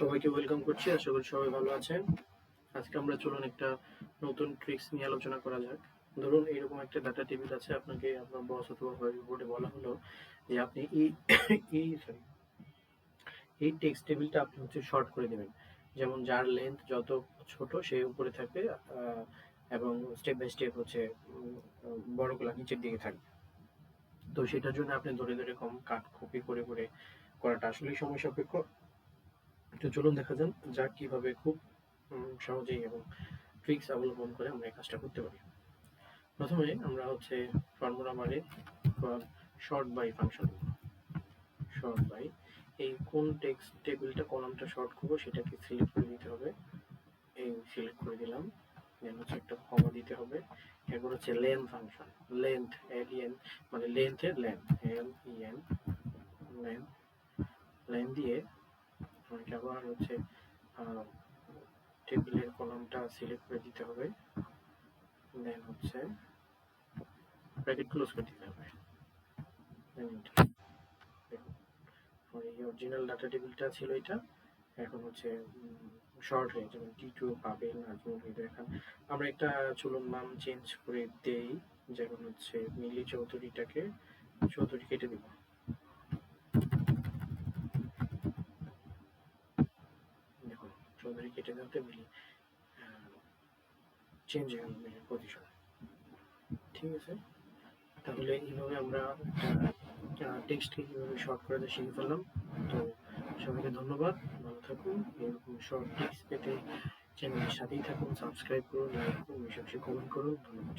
সবাইকে ওয়েলকাম করছি। আশা করি সবাই ভালো আছেন। আজকে আমরা চলুন একটা নতুন ট্রিক্স নিয়ে আলোচনা করা যাক। ধরুন এইরকম একটা ডাটা টেবিল আছে আপনাকে আপনার বস অথবা বোর্ডে বলা হলো যে আপনি এই এই সরি এই টেক্সট টেবিলটা আপনি হচ্ছে শর্ট করে দেবেন। যেমন যার লেন্থ যত ছোট সে উপরে থাকবে এবং স্টেপ বাই স্টেপ হচ্ছে বড়গুলা নিচের দিকে থাকবে। তো সেটার জন্য আপনি ধরে ধরে কম কাট কপি করে করে করাটা আসলেই সময় সাপেক্ষ। তো চলুন দেখা যান যা কীভাবে খুব সহজেই এবং ট্রিক্স অবলম্বন করে আমরা এই কাজটা করতে পারি। প্রথমে আমরা হচ্ছে ফর্মুলা বারে sort by function sort by এই কোন টেক্সট টেবিলটা কলামটা শর্ট করব সেটাকে সিলেক্ট করে দিতে হবে। এই সিলেক্ট করে দিলাম। দেন হচ্ছে একটা কমা দিতে হবে। এরপর হচ্ছে len function length L N মানে লেন্থের len L E N len len দিয়ে আমাকে আবার হচ্ছে টেবিলের কলামটা সিলেক্ট করে দিতে হবে। দেন হচ্ছে ব্র্যাকেট ক্লোজ করে দিতে হবে। এই অরিজিনাল ডাটা টেবিলটা ছিল এটা। এখন হচ্ছে শর্ট হয়ে যেমন টি টু হয়ে এখন আমরা একটা চলুন নাম চেঞ্জ করে দেই। যেমন হচ্ছে মিলি চৌধুরীটাকে, চৌধুরী কেটে দিব। চৌধুরী কেটে দেওয়াতে মিলে চেঞ্জ হয়ে গেল মিলির পজিশন ঠিক আছে? তাহলে এইভাবে আমরা টেক্সটকে কীভাবে শর্ট করে দেয় শিখে ফেললাম। তো সবাইকে ধন্যবাদ। ভালো থাকুন। এরকম শর্ট টেক্সট পেতে চ্যানেলের সাথেই থাকুন সাবস্ক্রাইব করুন লাইক করুন, বেশি কমেন্ট করুন। ধন্যবাদ